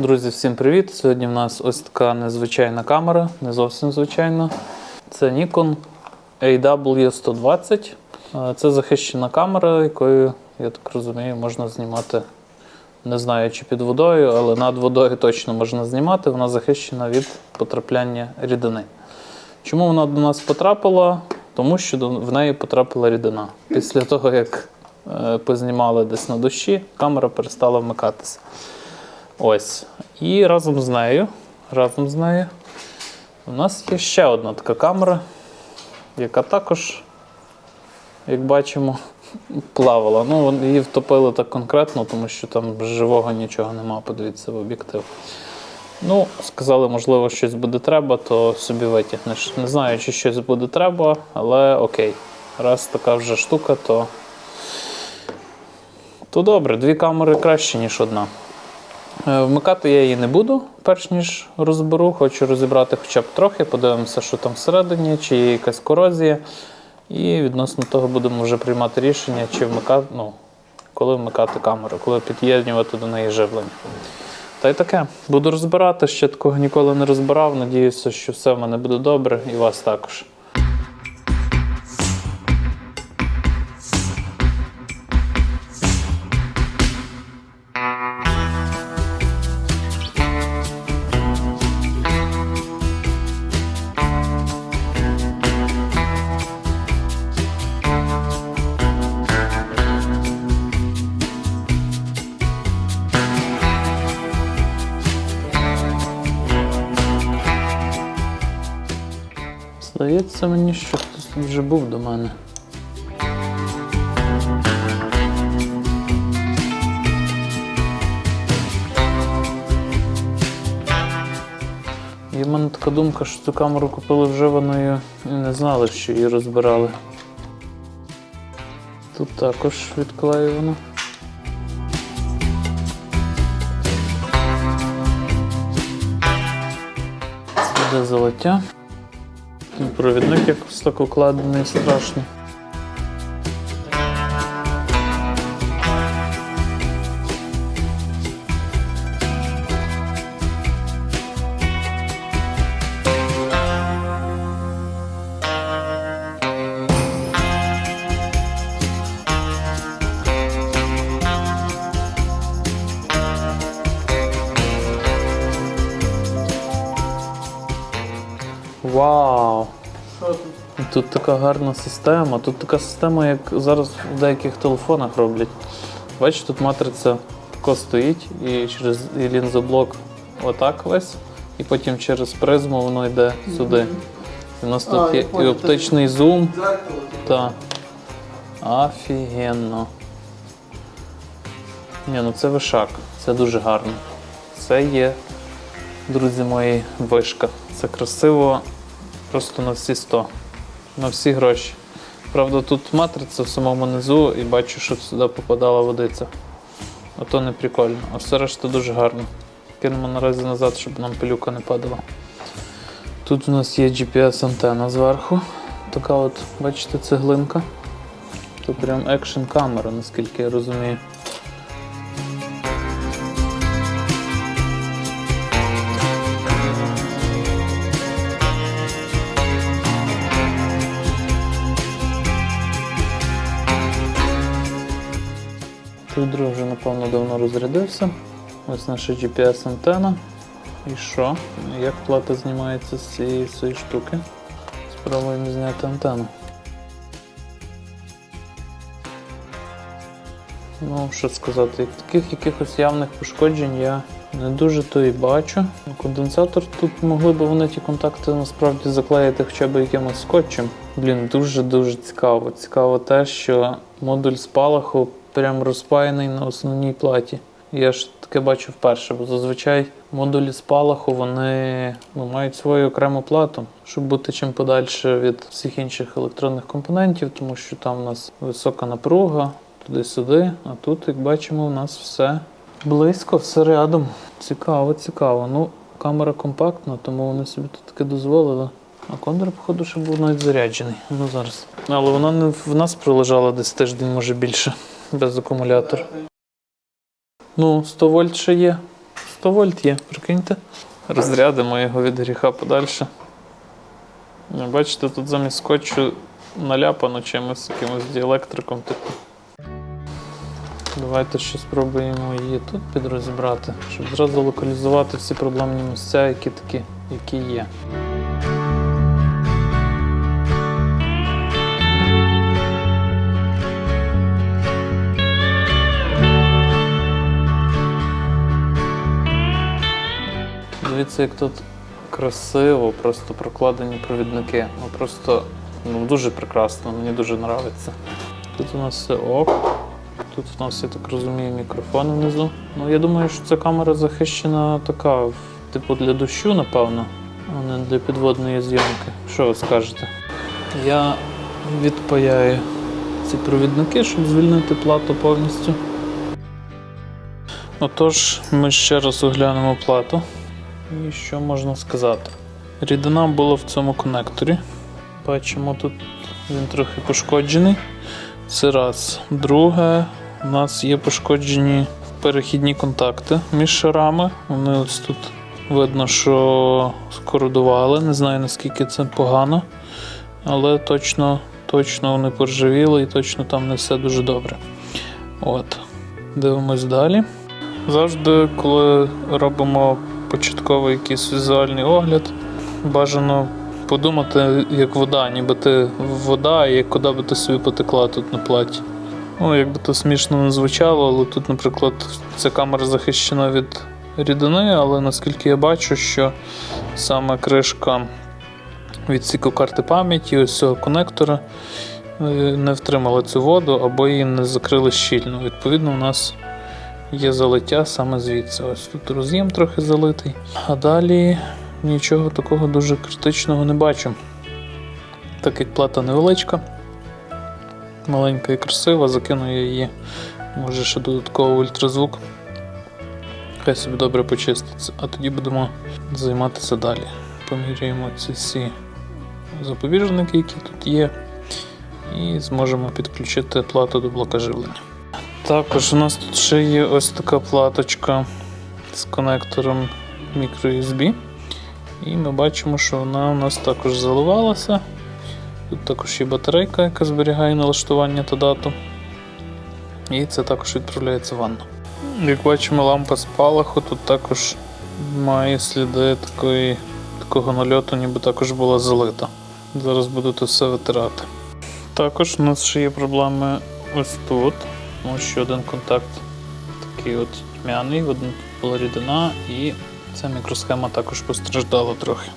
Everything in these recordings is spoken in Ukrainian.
Друзі, всім привіт! Сьогодні в нас ось така незвичайна камера, не зовсім звичайна. Це Nikon AW120. Е, Це захищена камера, якою, я так розумію, можна знімати, не знаю, чи під водою, але над водою точно можна знімати. Вона захищена від потрапляння рідини. Чому вона до нас потрапила? Тому що в неї потрапила рідина. Після того, як е, познімали десь на дощі, камера перестала вмикатися. Ось. І разом з нею, разом з нею, у нас є ще одна така камера, яка також, як бачимо, плавала. Ну, її втопили так конкретно, тому що там живого нічого нема, подивіться в об'єктив. Ну, сказали, можливо, щось буде треба, то собі витягнеш. Не знаю, чи щось буде треба, але окей. Раз така вже штука, то, то добре, дві камери краще, ніж одна. Е, Вмикати я її не буду, перш ніж розберу. Хочу розібрати хоча б трохи, подивимося, що там всередині, чи є якась корозія. І відносно того будемо вже приймати рішення, чи вмикати, ну, коли вмикати камеру, коли під'єднувати до неї живлення. Та й таке. Буду розбирати, ще такого ніколи не розбирав. Надіюся, що все в мене буде добре і вас також. Здається мені, що хтось вже був до мене. Є в мене така думка, що цю камеру купили вживаною і не знали, що її розбирали. Тут також відклеювано. Це буде золоття. Провідник якось так укладений страшно. Тут така гарна система. Тут така система, як зараз в деяких телефонах роблять. Бачиш, тут матриця тако стоїть і через і лінзоблок отак весь, і потім через призму воно йде сюди. І у нас тут я є і оптичний зум. Та. Офігенно. Ні, ну це вишак. Це дуже гарно. Це є, друзі мої, вишка. Це красиво просто на всі 100. На всі гроші. Правда, тут матриця в самому низу і бачу, що сюди попадала водиця. А то не прикольно. А все решта дуже гарно. Кинемо наразі назад, щоб нам пилюка не падала. Тут у нас є GPS-антена зверху. Така от, бачите, цеглинка. Це прям екшн камера, наскільки я розумію. Друг вже, напевно, давно розрядився. Ось наша GPS-антена. І що? Як плата знімається з цієї всієї штуки? Спробуємо зняти антенну. Ну, що сказати, таких якихось явних пошкоджень я не дуже то і бачу. Конденсатор тут могли б вони ті контакти насправді заклеїти хоча б якимось скотчем. Блін, дуже-дуже цікаво. Цікаво те, що модуль спалаху прям розпаяний на основній платі. Я ж таке бачу вперше, бо зазвичай модулі спалаху вони ну, мають свою окрему плату, щоб бути чим подальше від всіх інших електронних компонентів, тому що там у нас висока напруга, туди-сюди. А тут, як бачимо, у нас все близько, все рядом. Цікаво, цікаво. Ну, камера компактна, тому вони собі тут таке дозволили. А кондор, походу, ще був навіть заряджений. Ну зараз. Але вона не в нас пролежала десь тиждень, може більше, без акумулятора. Ну, 100 вольт ще є. 100 вольт є, прикиньте. Розрядимо його від гріха подальше. Ну, Бачите, тут замість скотчу наляпано чимось, якимось діелектриком. Типу. Давайте ще спробуємо її тут підрозібрати, щоб зразу локалізувати всі проблемні місця, які такі, які є. Дивіться, як тут красиво, просто прокладені провідники. Ну просто ну, дуже прекрасно, мені дуже подобається. Тут у нас все ок. Тут у нас, я так розумію, мікрофон внизу. Ну, я думаю, що ця камера захищена така, типу для дощу, напевно, а не для підводної зйомки. Що ви скажете? Я відпаяю ці провідники, щоб звільнити плату повністю. Отож, ми ще раз оглянемо плату. І що можна сказати? Рідина була в цьому конекторі. Бачимо, тут він трохи пошкоджений. Це раз. Друге, у нас є пошкоджені перехідні контакти між шарами. Вони ось тут видно, що скородували. Не знаю наскільки це погано, але точно, точно вони поржавіли і точно там не все дуже добре. От. Дивимось далі. Завжди, коли робимо початковий якийсь візуальний огляд, бажано подумати, як вода, ніби ти вода, і куди би ти собі потекла тут на платі. Ну, як то смішно не звучало, але тут, наприклад, ця камера захищена від рідини, але наскільки я бачу, що саме кришка відсіку карти пам'яті, ось цього конектора е, не втримала цю воду або її не закрили щільно. Відповідно, у нас є залиття саме звідси. Ось тут роз'єм трохи залитий. А далі нічого такого дуже критичного не бачу. Так як плата невеличка, маленька і красива, закину я її, може ще додатково ультразвук. Хай собі добре почиститься, а тоді будемо займатися далі. Поміряємо ці всі запобіжники, які тут є, і зможемо підключити плату до блока живлення. Також у нас тут ще є ось така платочка з конектором microUSB. І ми бачимо, що вона у нас також заливалася. Тут також є батарейка, яка зберігає налаштування та дату. І це також відправляється в ванну. Як бачимо, лампа спалаху тут також має сліди такої, такого нальоту, ніби також була залита. Зараз буду тут все витирати. Також у нас ще є проблеми ось тут. Тому що один контакт такий от тьмяний, була рідина, і ця мікросхема також постраждала трохи.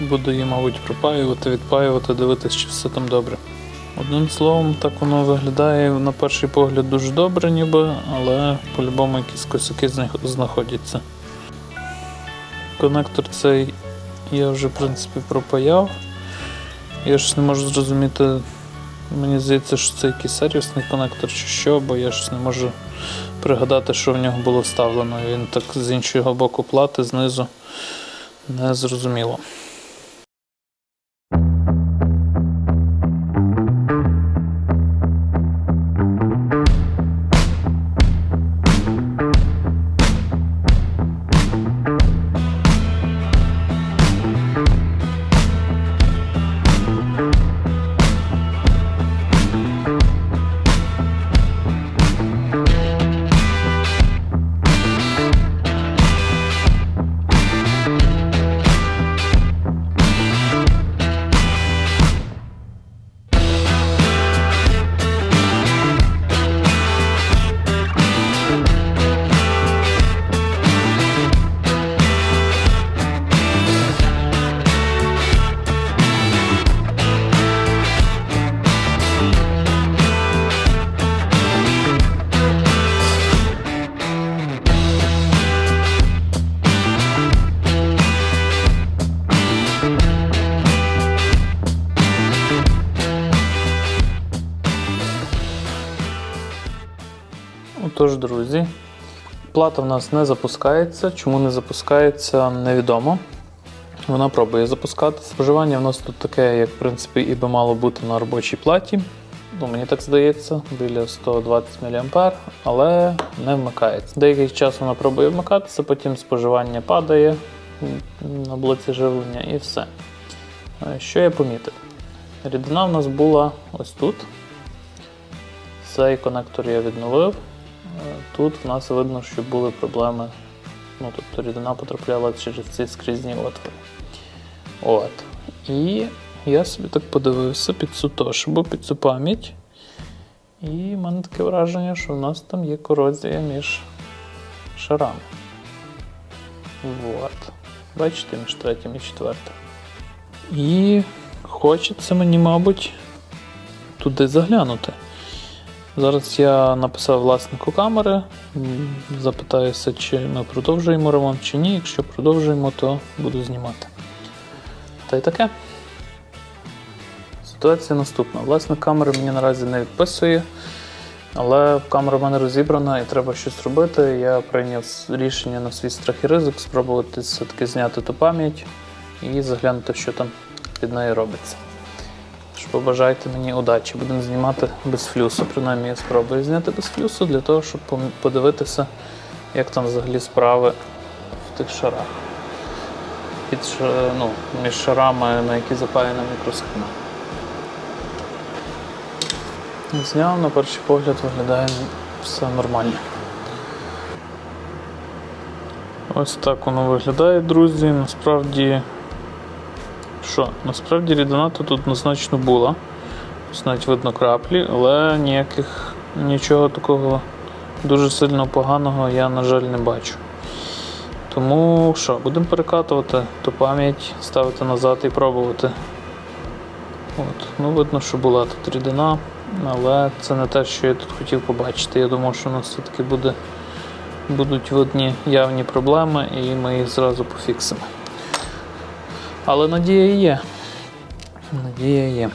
Буду її, мабуть, пропаювати, відпаювати, дивитися, чи все там добре. Одним словом, так воно виглядає на перший погляд дуже добре, ніби, але по-любому якісь косяки знаходяться. Конектор цей я вже, в принципі, пропаяв. Я ж не можу зрозуміти, Мені здається, що це якийсь сервісний конектор чи що, бо я ж не можу пригадати, що в нього було вставлено. Він так з іншого боку плати знизу не зрозуміло. Отож, друзі, плата в нас не запускається. Чому не запускається, невідомо. Вона пробує запускати. Споживання в нас тут таке, як в принципі і би мало бути на робочій платі. ну мені так здається, біля 120 мА, але не вмикається. Деякий час вона пробує вмикатися, потім споживання падає на блоці живлення і все. Що я помітив? Рідина в нас була ось тут. Цей конектор я відновив. Тут в нас видно, що були проблеми. Ну, тобто рідина потрапляла через ці скрізні отвори. От. І я собі так подивився під цю тошибу, під цю пам'ять. І в мене таке враження, що в нас там є корозія між шарами. От. Бачите, між третім і четвертим. І хочеться мені, мабуть, туди заглянути. Зараз я написав власнику камери, запитаюся, чи ми продовжуємо ремонт, чи ні. Якщо продовжуємо, то буду знімати. Та й таке. Ситуація наступна. Власник камери мені наразі не відписує, але камера в мене розібрана і треба щось робити. Я прийняв рішення на свій страх і ризик спробувати все-таки зняти ту пам'ять і заглянути, що там під нею робиться. Тож побажайте мені удачі. Будемо знімати без флюсу. Принаймні я спробую зняти без флюсу для того, щоб подивитися, як там взагалі справи в тих шарах. Під, ну, між шарами, на які запаяна мікросхема. Зняв, на перший погляд виглядає все нормально. Ось так воно виглядає, друзі. Насправді. Що? Насправді рідина тут однозначно була. Навіть видно краплі, але ніяких нічого такого дуже сильно поганого я, на жаль, не бачу. Тому що, будемо перекатувати ту пам'ять, ставити назад і пробувати. От. Ну, видно, що була тут рідина, але це не те, що я тут хотів побачити. Я думав, що у нас все-таки буде, будуть видні явні проблеми, і ми їх зразу пофіксимо. Але надія є. Надія є.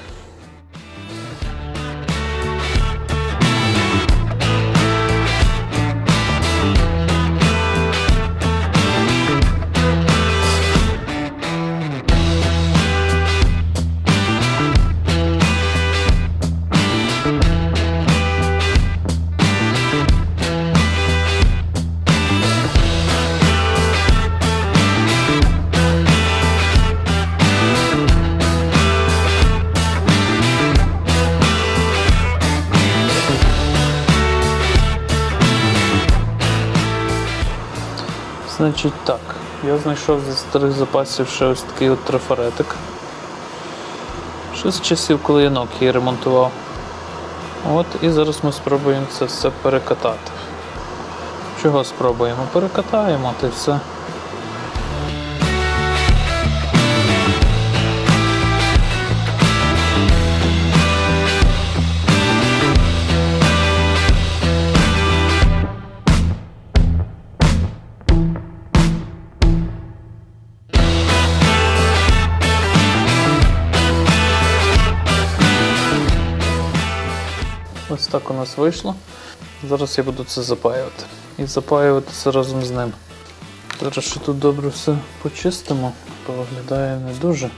Значить так, я знайшов зі старих запасів ще ось такий от трафаретик. Ще з часів, коли я Nokia ремонтував. От, і зараз ми спробуємо це все перекатати. Чого спробуємо? Перекатаємо та все. Вийшло. Зараз я буду це запаювати. І запаювати це разом з ним. Зараз ще тут добре все почистимо, бо виглядає не дуже.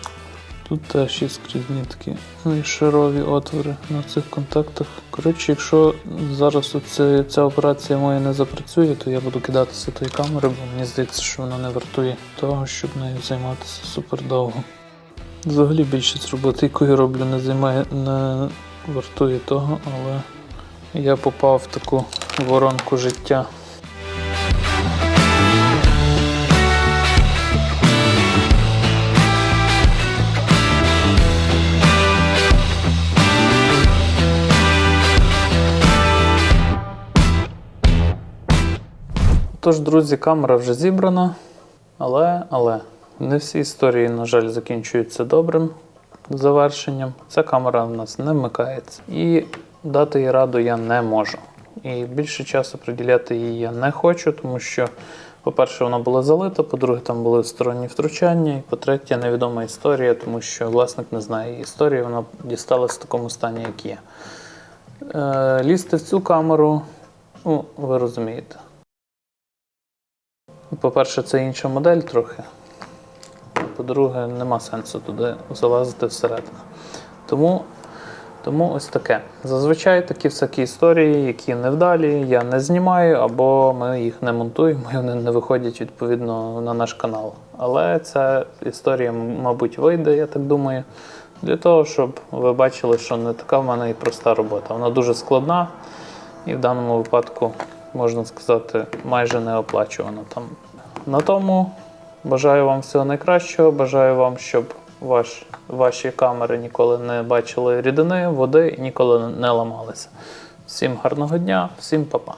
Тут теж є скрізні такі шарові отвори на цих контактах. Коротше, якщо зараз оце, ця операція моя не запрацює, то я буду кидатися тої камери, бо мені здається, що вона не вартує того, щоб нею займатися супер довго. Взагалі більшість роботи, яку я роблю, не займає, не вартує того, але я попав в таку воронку життя. Тож, друзі, камера вже зібрана, але, але не всі історії, на жаль, закінчуються добрим завершенням. Ця камера в нас не вмикається. І дати їй раду я не можу. І більше часу приділяти їй я не хочу, тому що, по-перше, вона була залита, по-друге, там були сторонні втручання, і по-третє, невідома історія, тому що власник не знає її історії, вона дісталась в такому стані, як є. Е, лізти в цю камеру, ну, ви розумієте. По-перше, це інша модель трохи. По-друге, нема сенсу туди залазити всередину. Тому Тому ось таке. Зазвичай такі всякі історії, які невдалі, я не знімаю, або ми їх не монтуємо, і вони не виходять відповідно на наш канал. Але ця історія, мабуть, вийде, я так думаю, для того, щоб ви бачили, що не така в мене і проста робота. Вона дуже складна і в даному випадку, можна сказати, майже не оплачувана. Там. На тому бажаю вам всього найкращого, бажаю вам, щоб ваш, ваші камери ніколи не бачили рідини, води і ніколи не ламалися. Всім гарного дня, всім па-па.